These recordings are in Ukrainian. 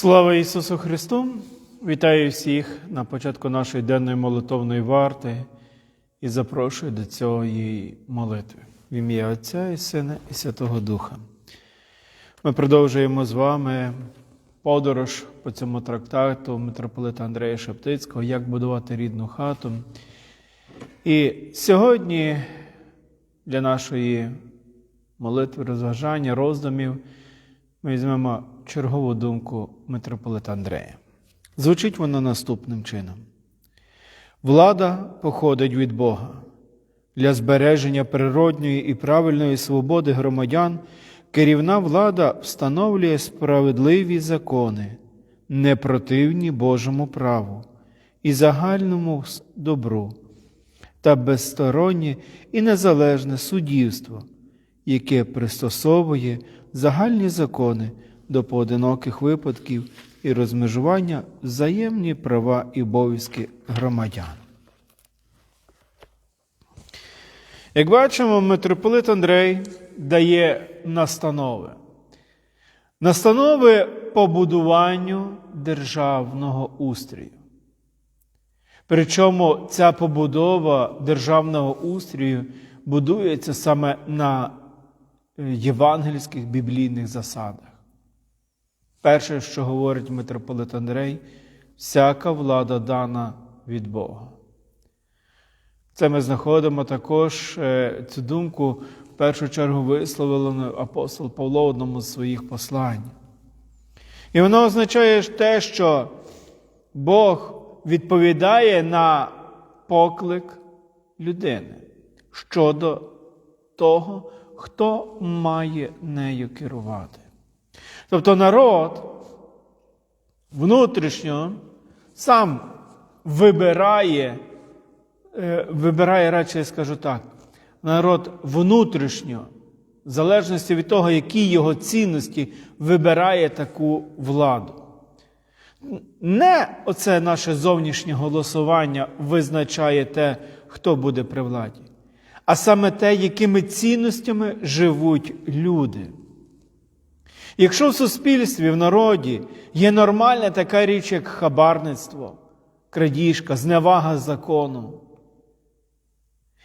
Слава Ісусу Христу! Вітаю всіх на початку нашої денної молитовної варти і запрошую до цієї молитви в ім'я Отця і Сина і Святого Духа. Ми продовжуємо з вами подорож по цьому трактату митрополита Андрея Шептицького, як будувати рідну хату. І сьогодні для нашої молитви, розважання, роздумів ми візьмемо чергову думку митрополита Андрея. Звучить вона наступним чином: влада походить від Бога. Для збереження природньої і правильної свободи громадян керівна влада встановлює справедливі закони, непротивні Божому праву і загальному добру та безстороннє і незалежне суддівство, яке пристосовує загальні закони до поодиноких випадків і розмежування взаємні права і обов'язки громадян. Як бачимо, митрополит Андрей дає настанови. Настанови по будуванню державного устрою. Причому ця побудова державного устрою будується саме на євангельських біблійних засадах. Перше, що говорить митрополит Андрей, всяка влада дана від Бога. Це ми знаходимо також е, цю думку в першу чергу висловлену апостол Павло в одному з своїх послань. І воно означає те, що Бог відповідає на поклик людини щодо того, хто має нею керувати. Тобто народ внутрішньо сам вибирає, е, вибирає, радше я скажу так, народ внутрішньо, в залежності від того, які його цінності вибирає таку владу. Не оце наше зовнішнє голосування визначає те, хто буде при владі, а саме те, якими цінностями живуть люди. Якщо в суспільстві, в народі є нормальна така річ, як хабарництво, крадіжка, зневага закону.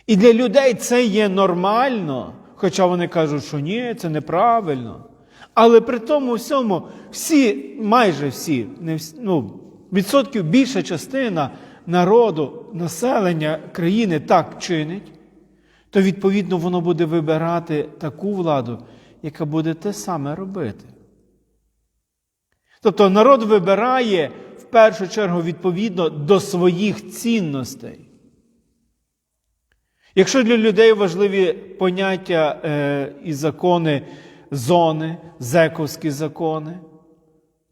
І для людей це є нормально, хоча вони кажуть, що ні, це неправильно. Але при тому всьому всі, майже всі, не всі ну, відсотків більша частина народу, населення країни так чинить, то відповідно воно буде вибирати таку владу, яка буде те саме робити. Тобто народ вибирає в першу чергу відповідно до своїх цінностей. Якщо для людей важливі поняття е, і закони зони, зековські закони,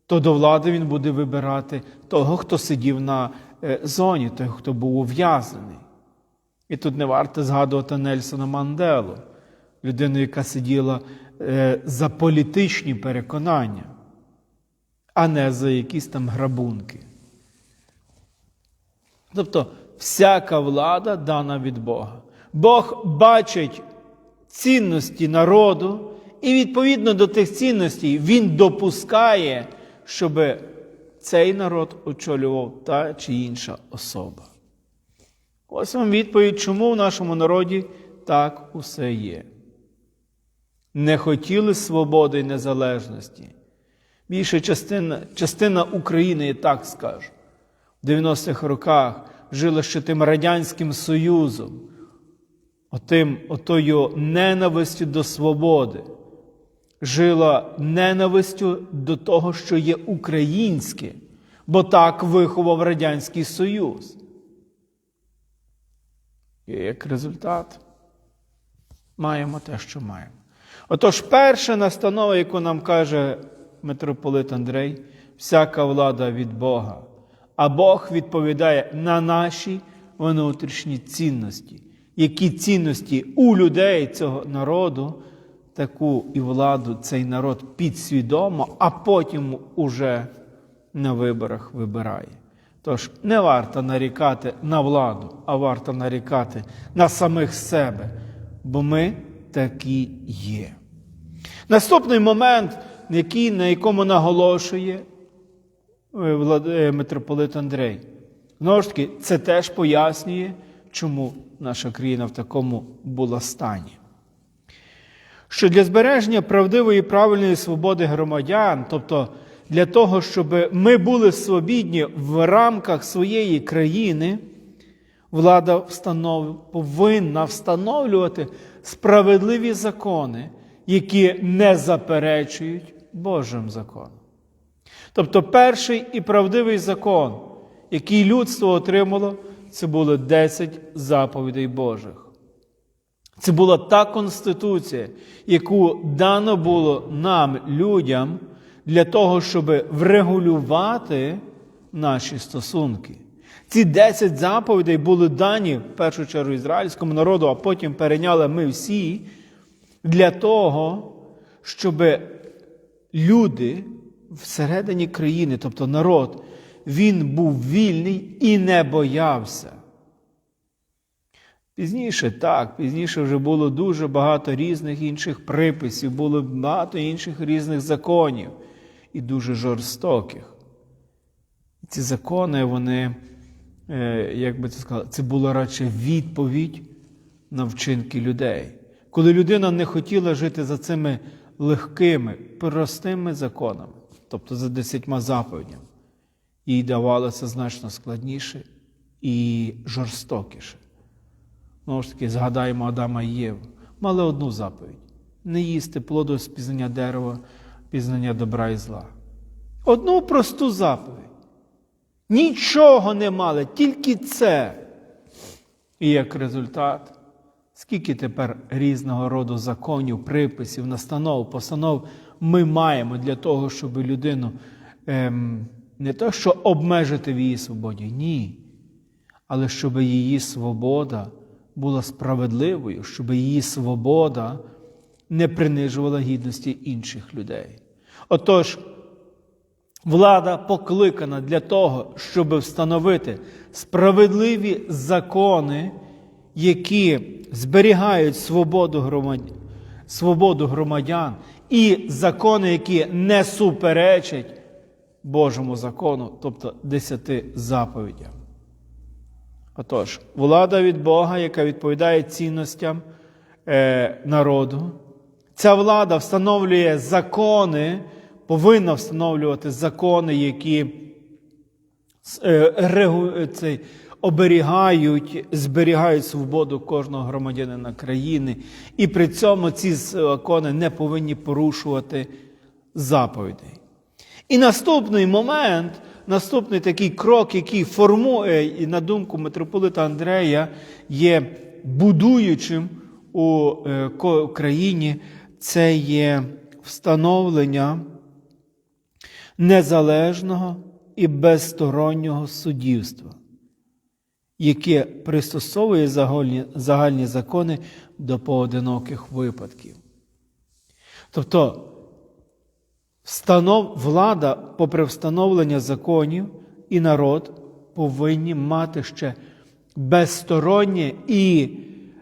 то до влади він буде вибирати того, хто сидів на е, зоні, того, хто був ув'язнений. І тут не варто згадувати Нельсона Манделу, людину, яка сиділа е, за політичні переконання, а не за якісь там грабунки. Тобто всяка влада дана від Бога. Бог бачить цінності народу, і відповідно до тих цінностей Він допускає, щоб цей народ очолював та чи інша особа. Ось вам відповідь, чому в нашому народі так усе є. Не хотіли свободи і незалежності. Більша частина частина України, я так скажу, в 90-х роках жила ще тим Радянським Союзом, отим, отою ненавистю до свободи, жила ненавистю до того, що є українське, бо так виховав Радянський Союз. І як результат маємо те, що маємо. Отож, перша настанова, яку нам каже митрополит Андрей, всяка влада від Бога. А Бог відповідає на наші внутрішні цінності. Які цінності у людей цього народу, таку і владу цей народ підсвідомо, а потім уже на виборах вибирає. Тож не варто нарікати на владу, а варто нарікати на самих себе, бо ми такі є. Наступний момент, який, на якому наголошує е, митрополит Андрей. Знову ж таки, це теж пояснює, чому наша країна в такому була стані. Що для збереження правдивої і правильної свободи громадян, тобто для того, щоб ми були свобідні в рамках своєї країни, влада встанов... повинна встановлювати справедливі закони, які не заперечують Божим законам. Тобто перший і правдивий закон, який людство отримало, це були 10 заповідей Божих. Це була та конституція, яку дано було нам, людям, для того, щоб врегулювати наші стосунки. Ці 10 заповідей були дані в першу чергу ізраїльському народу, а потім перейняли ми всі для того, щоб люди всередині країни, тобто народ, він був вільний і не боявся. Пізніше так, пізніше вже було дуже багато різних інших приписів, було багато інших різних законів і дуже жорстоких. Ці закони, вони, е, як би це сказати, це була радше відповідь на вчинки людей. Коли людина не хотіла жити за цими легкими, простими законами, тобто за десятьма заповідями, їй давалося значно складніше і жорстокіше. Знову ж таки, згадаємо Адама і Єву. Мали одну заповідь: не їсти плоду з пізнання дерева, пізнання добра і зла. Одну просту заповідь. Нічого не мали, тільки це. І як результат, скільки тепер різного роду законів, приписів, настанов, постанов ми маємо для того, щоб людину ем, не то, що обмежити в її свободі, ні. Але щоб її свобода була справедливою, щоб її свобода не принижувала гідності інших людей. Отож, влада покликана для того, щоб встановити справедливі закони, які зберігають свободу громадян, свободу громадян і закони, які не суперечать Божому закону, тобто десяти заповідям. Отож, влада від Бога, яка відповідає цінностям е, народу, ця влада встановлює закони, повинна встановлювати закони, які е, оберігають, зберігають свободу кожного громадянина країни, і при цьому ці закони не повинні порушувати заповідей. І наступний момент, наступний такий крок, який формує, і на думку митрополита Андрея, є будуючим у е, країні, це є встановлення незалежного і безстороннього суддівства, яке пристосовує загальні, загальні закони до поодиноких випадків. Тобто, Встанов... Влада, попри встановлення законів і народ, повинні мати ще безстороннє і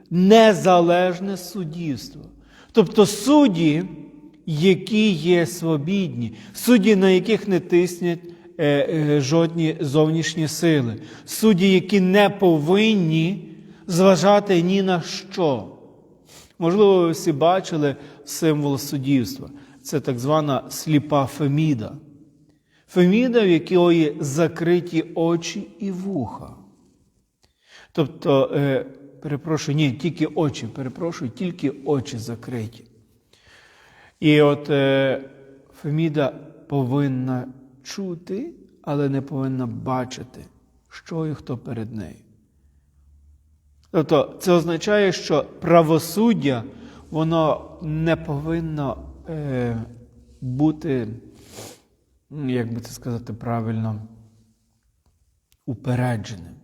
незалежне суддівство. Тобто судді, які є свобідні, судді, на яких не тиснять е, е, жодні зовнішні сили, судді, які не повинні зважати ні на що. Можливо, ви всі бачили символ суддівства. Це так звана сліпа Феміда. Феміда, в якої закриті очі і вуха. Тобто, е, перепрошую, ні, тільки очі, перепрошую, тільки очі закриті. І от е, Феміда повинна чути, але не повинна бачити, що і хто перед нею. Тобто, це означає, що правосуддя, воно не повинно е, бути, як би це сказати правильно, упередженим.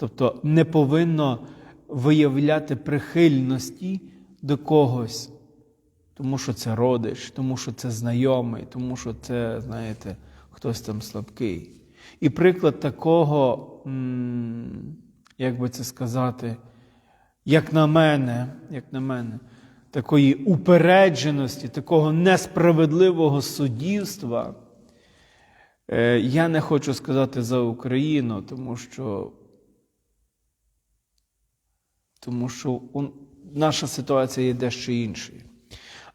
Тобто не повинно виявляти прихильності до когось, тому що це родич, тому що це знайомий, тому що це, знаєте, хтось там слабкий. І приклад такого, як би це сказати, як на мене, як на мене, такої упередженості, такого несправедливого суддівства, Е, Я не хочу сказати за Україну, тому що, тому що наша ситуація є дещо іншою.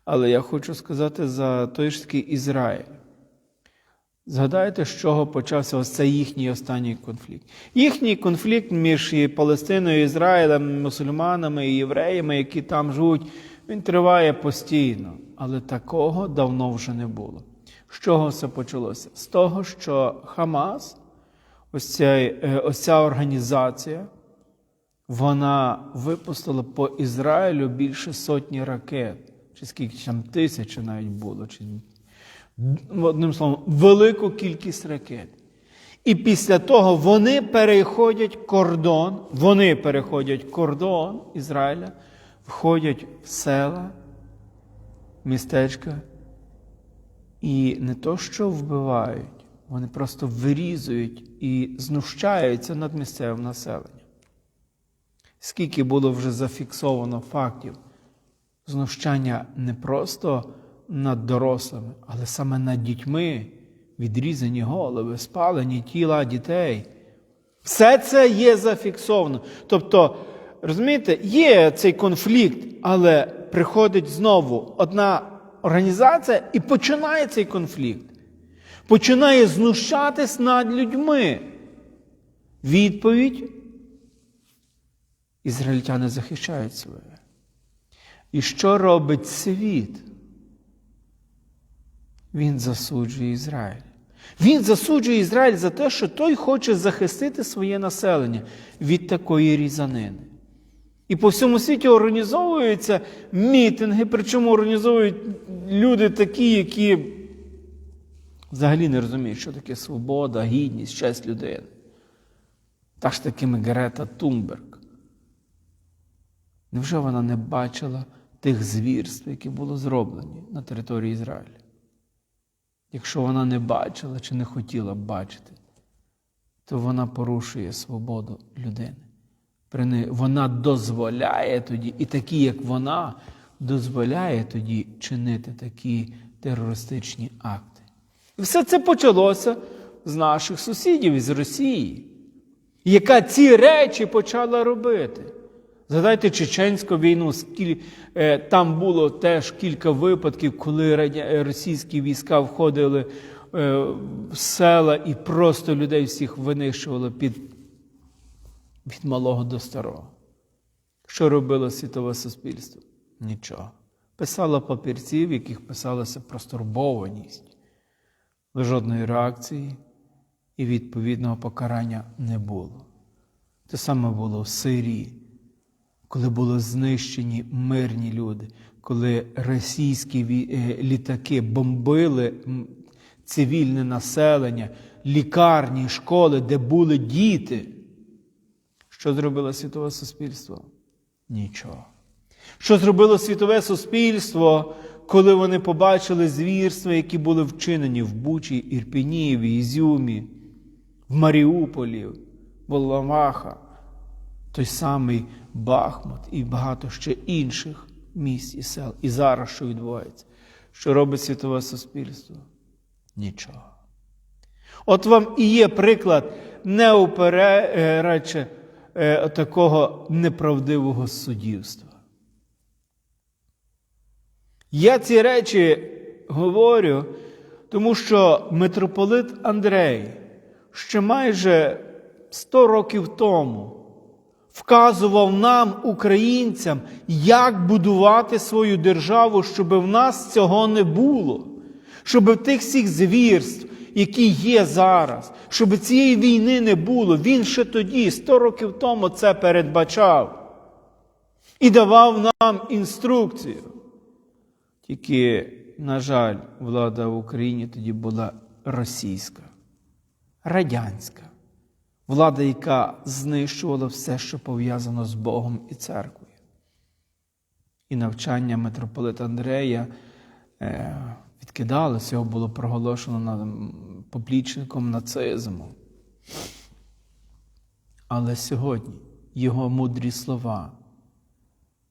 Але я хочу сказати за той ж таки Ізраїль. Згадайте, з чого почався ось цей їхній останній конфлікт. Їхній конфлікт між і Палестиною, Ізраїлем, мусульманами і євреями, які там живуть, він триває постійно. Але такого давно вже не було. З чого все почалося? З того, що Хамас, ось ця, е, ось ця організація, вона випустила по Ізраїлю більше сотні ракет, чи скільки там тисячі навіть було, чи одним словом, велику кількість ракет. І після того вони переходять кордон, вони переходять кордон Ізраїля, входять в села, містечка, і не то, що вбивають, вони просто вирізують і знущаються над місцевим населенням. Скільки було вже зафіксовано фактів знущання не просто над дорослими, але саме над дітьми, відрізані голови, спалені тіла дітей. Все це є зафіксовано. Тобто, розумієте, є цей конфлікт, але приходить знову одна організація і починає цей конфлікт. Починає знущатись над людьми. Відповідь ізраїльтяни захищають своє. І що робить світ? Він засуджує Ізраїль. Він засуджує Ізраїль за те, що той хоче захистити своє населення від такої різанини. І по всьому світі організовуються мітинги, причому організовують люди такі, які взагалі не розуміють, що таке свобода, гідність, честь людини. Та ж такими Грета Тумберг. Невже вона не бачила тих звірств, які були зроблені на території Ізраїля? Якщо вона не бачила чи не хотіла бачити, то вона порушує свободу людини. Вона дозволяє тоді, і такі, як вона, дозволяє тоді чинити такі терористичні акти. І все це почалося з наших сусідів із Росії, яка ці речі почала робити. Згадайте чеченську війну, е, там було теж кілька випадків, коли е, російські війська входили е, в села і просто людей всіх винищували під, від малого до старого. Що робило світове суспільство? Нічого. Писало папірці, в яких писалася про стурбованість. Жодної реакції і відповідного покарання не було. Те саме було в Сирії коли були знищені мирні люди, коли російські е, літаки бомбили цивільне населення, лікарні, школи, де були діти. Що зробило світове суспільство? Нічого. Що зробило світове суспільство, коли вони побачили звірства, які були вчинені в Бучі, Ірпіні, в Ізюмі, в Маріуполі, в Ламаха, той самий Бахмут і багато ще інших місць і сел. І зараз що відбувається? Що робить світове суспільство? Нічого. От вам і є приклад неуперече е, такого неправдивого суддівства. Я ці речі говорю, тому що митрополит Андрей ще майже 100 років тому вказував нам, українцям, як будувати свою державу, щоб в нас цього не було, щоб тих всіх звірств, які є зараз, щоб цієї війни не було. Він ще тоді, 100 років тому, це передбачав і давав нам інструкцію. Тільки, на жаль, влада в Україні тоді була російська, радянська. Влада, яка знищувала все, що пов'язано з Богом і церквою. І навчання митрополита Андрея е, відкидалося, його було проголошено поплічником нацизму. Але сьогодні його мудрі слова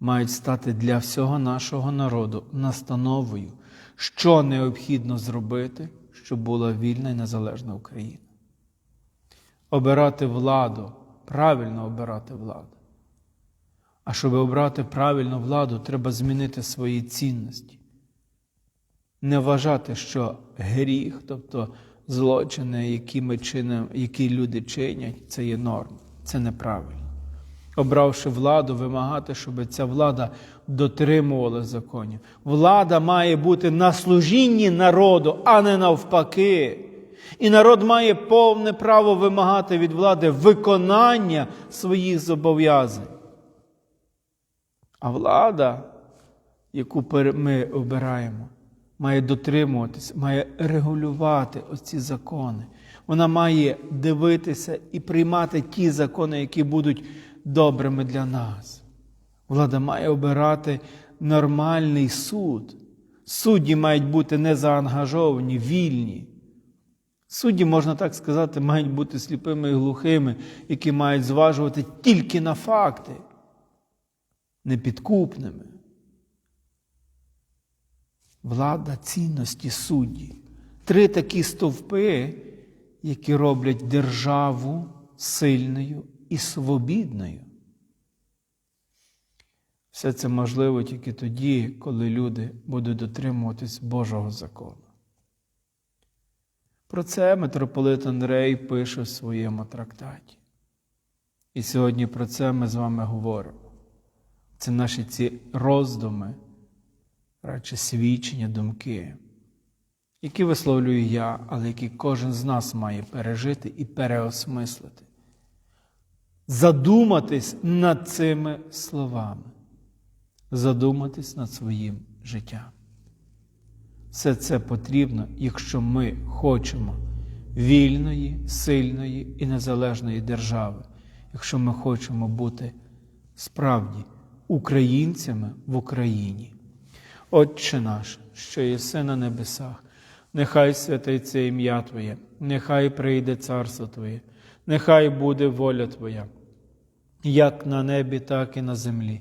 мають стати для всього нашого народу настановою, що необхідно зробити, щоб була вільна і незалежна Україна. Обирати владу, правильно обирати владу. А щоб обрати правильну владу, треба змінити свої цінності. Не вважати, що гріх, тобто злочини, які ми чинимо, які люди чинять, це є норма. Це неправильно. Обравши владу, вимагати, щоб ця влада дотримувала законів. Влада має бути на служінні народу, а не навпаки. І народ має повне право вимагати від влади виконання своїх зобов'язань. А влада, яку ми обираємо, має дотримуватися, має регулювати оці закони. Вона має дивитися і приймати ті закони, які будуть добрими для нас. Влада має обирати нормальний суд. Судді мають бути не заангажовані, вільні. Судді, можна так сказати, мають бути сліпими і глухими, які мають зважувати тільки на факти, непідкупними. Влада цінності судді. Три такі стовпи, які роблять державу сильною і свобідною. Все це можливо тільки тоді, коли люди будуть дотримуватись Божого закону. Про це митрополит Андрей пише в своєму трактаті. І сьогодні про це ми з вами говоримо. Це наші ці роздуми, радше свідчення, думки, які висловлюю я, але які кожен з нас має пережити і переосмислити. Задуматись над цими словами, задуматись над своїм життям. Все це потрібно, якщо ми хочемо вільної, сильної і незалежної держави, якщо ми хочемо бути справді українцями в Україні. Отче наш, що єси на небесах, нехай святиться ім'я Твоє, нехай прийде царство Твоє, нехай буде воля Твоя, як на небі, так і на землі.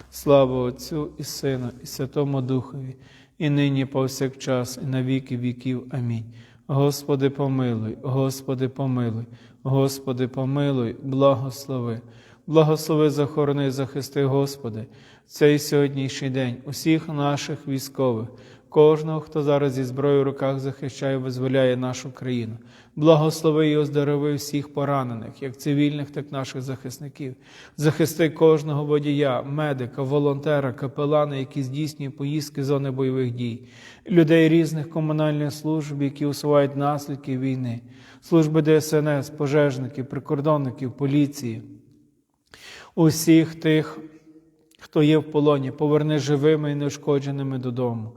Слава Отцю і Сину, і Святому Духові, і нині повсякчас, і на віки віків. Амінь. Господи, помилуй, Господи, помилуй, Господи, помилуй, благослови. Благослови, захорони, захисти, Господи, цей сьогоднішній день усіх наших військових, кожного, хто зараз зі зброєю в руках захищає, визволяє нашу країну. Благослови і оздорови всіх поранених, як цивільних, так і наших захисників. Захисти кожного водія, медика, волонтера, капелана, які здійснює поїздки зони бойових дій, людей різних комунальних служб, які усувають наслідки війни, служби ДСНС, пожежників, прикордонників, поліції. Усіх тих, хто є в полоні, поверни живими і неушкодженими додому.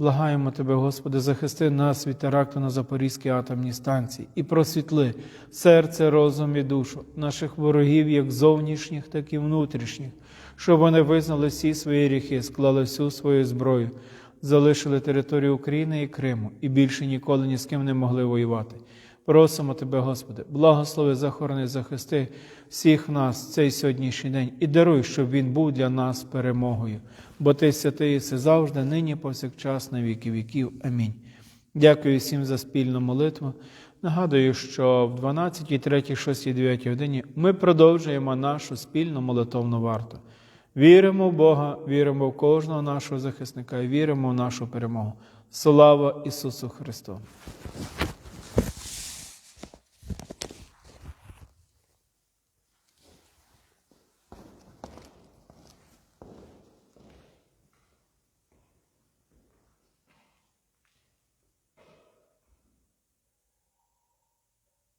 Благаємо Тебе, Господи, захисти нас від теракту на Запорізькій атомній станції і просвітли серце, розум і душу наших ворогів, як зовнішніх, так і внутрішніх, щоб вони визнали всі свої гріхи, склали всю свою зброю, залишили територію України і Криму і більше ніколи ні з ким не могли воювати. Просимо Тебе, Господи, благослови, захорони, захисти всіх нас цей сьогоднішній день і даруй, щоб він був для нас перемогою. Бо Ти святий єси завжди, нині, повсякчас, на віки віків. Амінь. Дякую всім за спільну молитву. Нагадую, що в 12, 3, 6, 9 годині ми продовжуємо нашу спільну молитовну варту. Віримо в Бога, віримо в кожного нашого захисника і віримо в нашу перемогу. Слава Ісусу Христу!